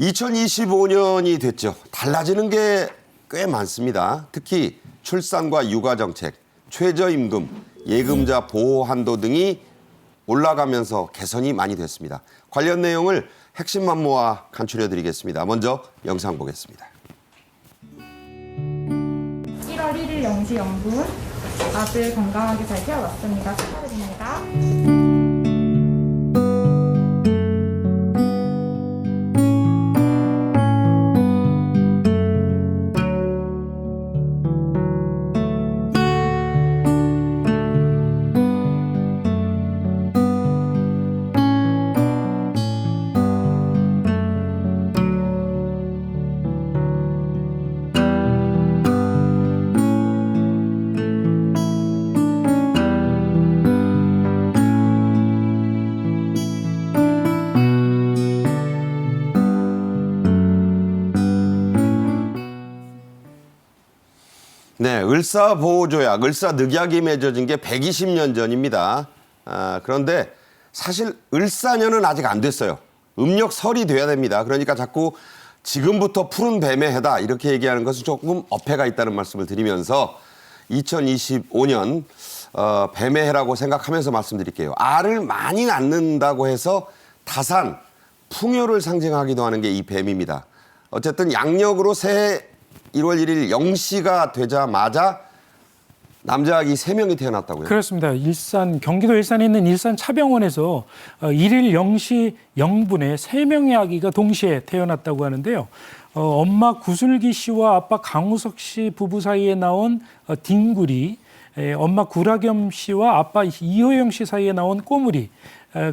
2025년이 됐죠. 달라지는 게 꽤 많습니다. 특히 출산과 육아 정책, 최저임금, 예금자 보호 한도 등이 올라가면서 개선이 많이 됐습니다. 관련 내용을 핵심만 모아 간추려 드리겠습니다. 먼저 영상 보겠습니다. 1월 1일 0시 0분 아들 건강하게 잘 키워왔습니다. 축하드립니다. 네, 을사보호조약, 을사늑약이 맺어진 게 120년 전입니다. 아, 그런데 사실 을사년은 아직 안 됐어요. 음력설이 돼야 됩니다. 그러니까 자꾸 지금부터 푸른 뱀의 해다 이렇게 얘기하는 것은 조금 어폐가 있다는 말씀을 드리면서 2025년 어, 뱀의 해라고 생각하면서 말씀드릴게요. 알을 많이 낳는다고 해서 다산, 풍요를 상징하기도 하는 게 이 뱀입니다. 어쨌든 양력으로 새해 1월 1일 0시가 되자마자 남자 아기 3명이 태어났다고요. 그렇습니다. 일산 경기도 일산에 있는 일산 차병원에서 어, 1일 0시 0분에 세명의 아기가 동시에 태어났다고 하는데요. 어, 엄마 구슬기 씨와 아빠 강우석 씨 부부 사이에 나온 어, 딩구리, 에, 엄마 구라겸 씨와 아빠 이호영 씨 사이에 나온 꼬물이, 에,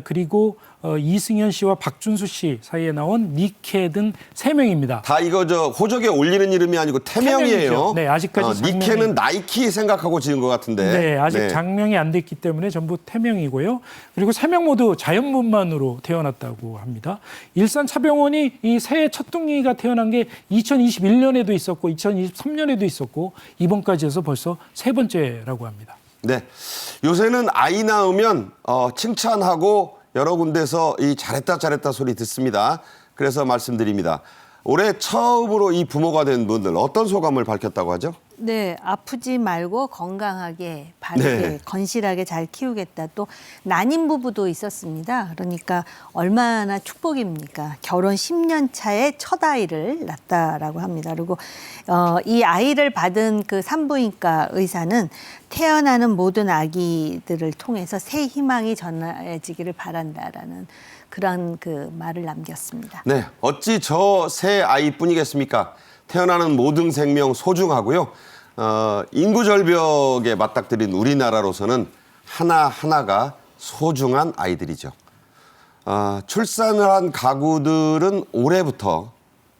그리고 어, 이승현 씨와 박준수 씨 사이에 나온 니케 등 세 명입니다 다 이거 저 호적에 올리는 이름이 아니고 태명이에요. 네, 아직까지 장명이- 니케는 나이키 생각하고 지은 것 같은데. 네, 아직 네. 장명이 안 됐기 때문에 전부 태명이고요. 그리고 세 명 모두 자연분만으로 태어났다고 합니다. 일산 차병원이 이 새해 첫둥이가 태어난 게 2021년에도 있었고 2023년에도 있었고 이번까지 해서 벌써 세 번째라고 합니다. 네. 요새는 아이 낳으면 어, 칭찬하고 여러 군데서 이 잘했다 잘했다 소리 듣습니다. 그래서 말씀드립니다. 올해 처음으로 이 부모가 된 분들 어떤 소감을 밝혔다고 하죠? 네, 아프지 말고 건강하게 바르게 네. 건실하게 잘 키우겠다. 또 난임 부부도 있었습니다. 그러니까 얼마나 축복입니까? 결혼 10년 차에 첫 아이를 낳았다라고 합니다. 그리고 어, 이 아이를 받은 그 산부인과 의사는 태어나는 모든 아기들을 통해서 새 희망이 전해지기를 바란다라는 그런 그 말을 남겼습니다. 네. 어찌 저 새 아이뿐이겠습니까? 태어나는 모든 생명 소중하고요. 어, 인구 절벽에 맞닥뜨린 우리나라로서는 하나하나가 소중한 아이들이죠. 어, 출산을 한 가구들은 올해부터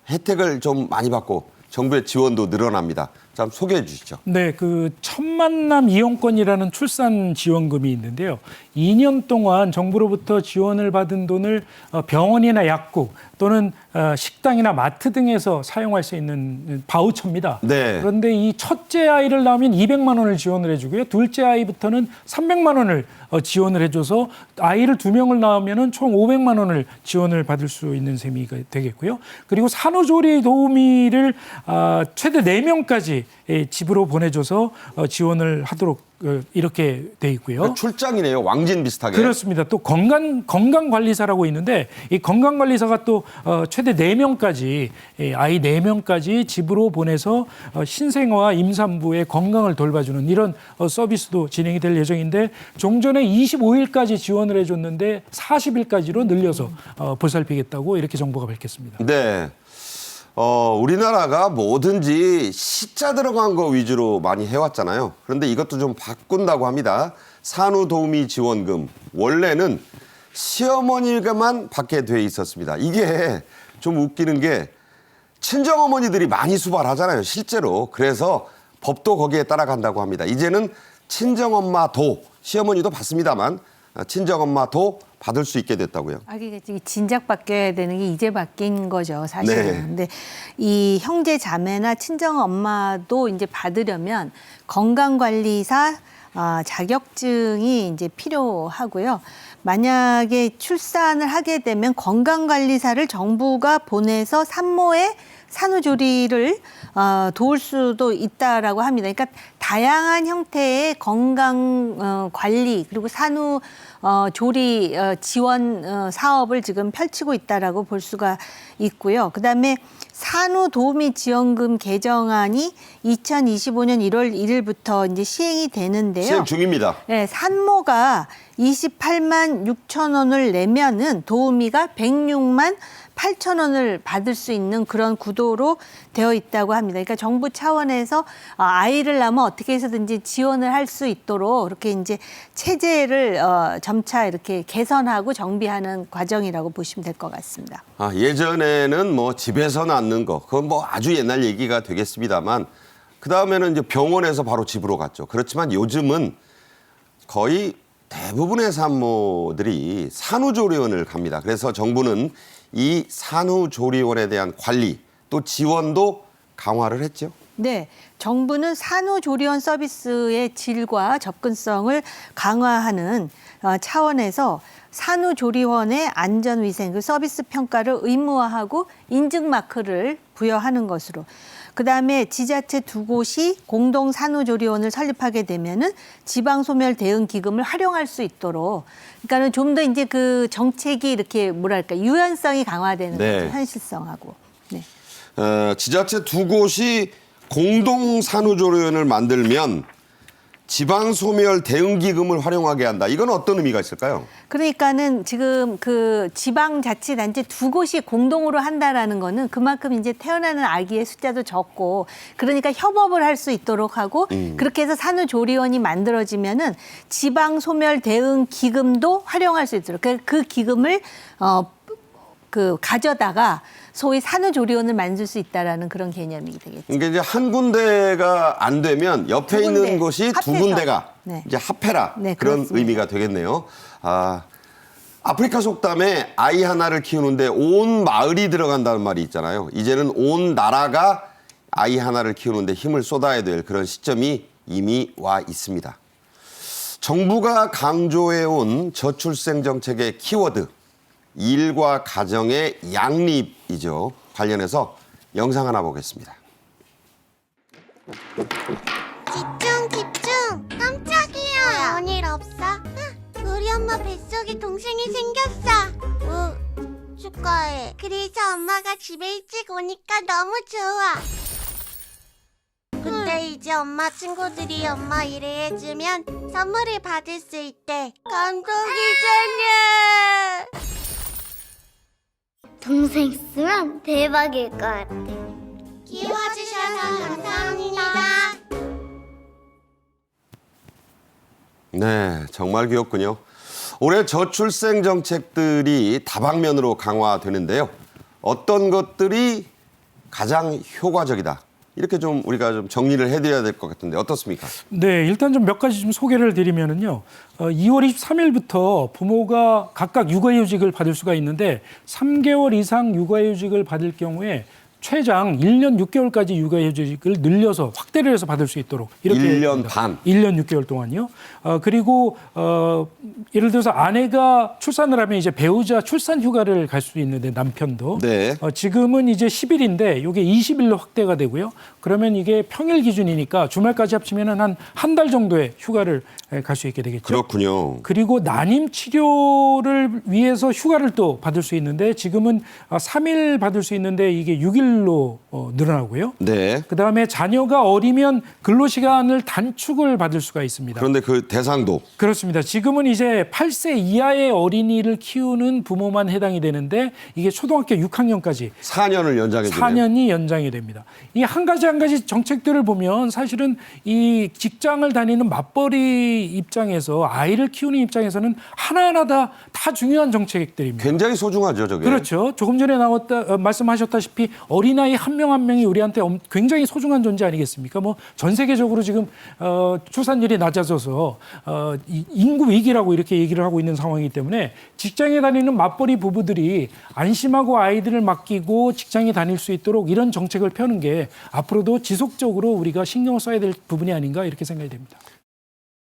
혜택을 좀 많이 받고 정부의 지원도 늘어납니다. 자, 소개해 주시죠. 네, 그 첫만남 이용권이라는 출산 지원금이 있는데요. 2년 동안 정부로부터 지원을 받은 돈을 어, 병원이나 약국 또는 어, 식당이나 마트 등에서 사용할 수 있는 바우처입니다. 네. 그런데 이 첫째 아이를 낳으면 200만 원을 지원을 해주고요. 둘째 아이부터는 300만 원을 어, 지원을 해줘서 아이를 두 명을 낳으면은 총 500만 원을 지원을 받을 수 있는 셈이 되겠고요. 그리고 산후조리 도우미를 아, 최대 4명까지 집으로 보내줘서 어, 지원을 하도록 어, 이렇게 돼 있고요. 그러니까 출장이네요. 왕진 비슷하게. 그렇습니다. 또 건강 건강 관리사라고 있는데 이 건강 관리사가 또 어, 최대 4명까지 아이 4명까지 집으로 보내서 어, 신생아와 임산부의 건강을 돌봐주는 이런 어, 서비스도 진행이 될 예정인데 종전에 25일까지 지원을 해 줬는데 40일까지로 늘려서 어, 보살피겠다고 이렇게 정부가 밝혔습니다. 네. 어, 우리나라가 뭐든지 시자 들어간 거 위주로 많이 해왔잖아요. 그런데 이것도 좀 바꾼다고 합니다. 산후도우미 지원금. 원래는 시어머니가만 받게 돼 있었습니다. 이게 좀 웃기는 게 친정어머니들이 많이 수발하잖아요. 실제로. 그래서 법도 거기에 따라간다고 합니다. 이제는 친정엄마도, 시어머니도 받습니다만, 아, 친정엄마도 받을 수 있게 됐다고요. 아, 이게 진작 바뀌어야 되는 게 이제 바뀐 거죠, 사실은. 네. 근데 이 형제 자매나 친정 엄마도 이제 받으려면 건강관리사 아, 자격증이 이제 필요하고요. 만약에 출산을 하게 되면 건강관리사를 정부가 보내서 산모의 산후조리를 어, 도울 수도 있다라고 합니다. 그러니까 다양한 형태의 건강 어, 관리 그리고 산후 어, 조리 어, 지원 어, 사업을 지금 펼치고 있다라고 볼 수가 있고요. 그다음에 산후 도우미 지원금 개정안이 2025년 1월 1일부터 이제 시행이 되는데요. 시행 중입니다. 네, 산모가 28만 6천 원을 내면은 도우미가 106만 8천 원을 받을 수 있는 그런 구도로 되어 있다고 합니다. 그러니까 정부 차원에서 아, 아이를 낳으면 어떻게 해서든지 지원을 할 수 있도록 이렇게 이제 체제를 어, 점차 이렇게 개선하고 정비하는 과정이라고 보시면 될 것 같습니다. 아, 예전에는 뭐 집에서 낳는 거, 그건 뭐 아주 옛날 얘기가 되겠습니다만, 그 다음에는 이제 병원에서 바로 집으로 갔죠. 그렇지만 요즘은 거의 대부분의 산모들이 산후조리원을 갑니다. 그래서 정부는 이 산후조리원에 대한 관리 또 지원도 강화를 했죠. 네, 정부는 산후조리원 서비스의 질과 접근성을 강화하는 어, 차원에서 산후조리원의 안전위생 그 서비스 평가를 의무화하고 인증 마크를 부여하는 것으로. 그다음에 지자체 두 곳이 공동 산후조리원을 설립하게 되면은 지방 소멸 대응 기금을 활용할 수 있도록 그러니까는 좀 더 이제 그 정책이 이렇게 뭐랄까 유연성이 강화되는 네. 거죠 현실성하고. 네. 어, 지자체 두 곳이 공동 산후조리원을 만들면 지방 소멸 대응 기금을 활용하게 한다. 이건 어떤 의미가 있을까요? 그러니까는 지금 그 지방자치단체 두 곳이 공동으로 한다라는 거는 그만큼 이제 태어나는 아기의 숫자도 적고 그러니까 협업을 할 수 있도록 하고 그렇게 해서 산후조리원이 만들어지면은 지방 소멸 대응 기금도 활용할 수 있도록 그, 그 기금을 어 그 가져다가 소위 산후조리원을 만들 수 있다라는 그런 개념이 되겠죠. 그러니까 이제 한 군데가 안 되면 옆에 두 있는 군데, 곳이 두 합해서. 군데가 네. 이제 합해라 네, 그런 그렇습니다. 의미가 되겠네요. 아, 아프리카 속담에 아이 하나를 키우는데 온 마을이 들어간다는 말이 있잖아요. 이제는 온 나라가 아이 하나를 키우는데 힘을 쏟아야 될 그런 시점이 이미 와 있습니다. 정부가 강조해온 저출생 정책의 키워드 일과 가정의 양립이죠. 관련해서 영상 하나 보겠습니다. 집중 집중. 깜짝이야. 그런 일 없어? 응, 우리 엄마 뱃속에 동생이 생겼어. 우 축하해. 그래서 엄마가 집에 일찍 오니까 너무 좋아. 근데 이제 엄마 친구들이 엄마 일을 해주면 선물을 받을 수 있대. 감동이잖아 동생 있으면 대박일 것 같아. 키워주셔서 감사합니다 네, 정말 귀엽군요. 올해 저출생 정책들이 다방면으로 강화되는데요. 어떤 것들이 가장 효과적이다. 이렇게 좀 우리가 좀 정리를 해드려야 될 것 같은데 어떻습니까? 네, 일단 좀 몇 가지 좀 소개를 드리면은요. 어, 2월 23일부터 부모가 각각 육아휴직을 받을 수가 있는데 3개월 이상 육아휴직을 받을 경우에 최장 1년 6개월까지 육아휴직을 늘려서 확대를 해서 받을 수 있도록 이렇게 1년 됩니다. 반. 1년 6개월 동안요. 어, 그리고 어, 예를 들어서 아내가 출산을 하면 이제 배우자 출산 휴가를 갈 수 있는데 남편도 네. 어, 지금은 이제 10일인데 이게 20일로 확대가 되고요. 그러면 이게 평일 기준이니까 주말까지 합치면은 한 한 달 정도의 휴가를 갈 수 있게 되겠죠. 그렇군요. 그리고 난임 치료를 위해서 휴가를 또 받을 수 있는데 지금은 아, 3일 받을 수 있는데 이게 6일 로 어, 늘어나고요. 네. 그 다음에 자녀가 어리면 근로 시간을 단축을 받을 수가 있습니다. 그런데 그 대상도 그렇습니다. 지금은 이제 8세 이하의 어린이를 키우는 부모만 해당이 되는데 이게 초등학교 6학년까지 4년을 연장해 주네요. 4년이 연장이 됩니다. 이 한 가지 한 가지 정책들을 보면 사실은 이 직장을 다니는 맞벌이 입장에서 아이를 키우는 입장에서는 하나하나 다, 다 중요한 정책들입니다. 굉장히 소중하죠, 저게. 그렇죠. 조금 전에 나왔다 어, 말씀하셨다시피 어린아이 한 명 한 명이 우리한테 엄- 굉장히 소중한 존재 아니겠습니까? 뭐 전 세계적으로 지금 어, 출산율이 낮아져서 어, 이- 인구 위기라고 이렇게 얘기를 하고 있는 상황이기 때문에 직장에 다니는 맞벌이 부부들이 안심하고 아이들을 맡기고 직장에 다닐 수 있도록 이런 정책을 펴는 게 앞으로도 지속적으로 우리가 신경을 써야 될 부분이 아닌가 이렇게 생각이 됩니다.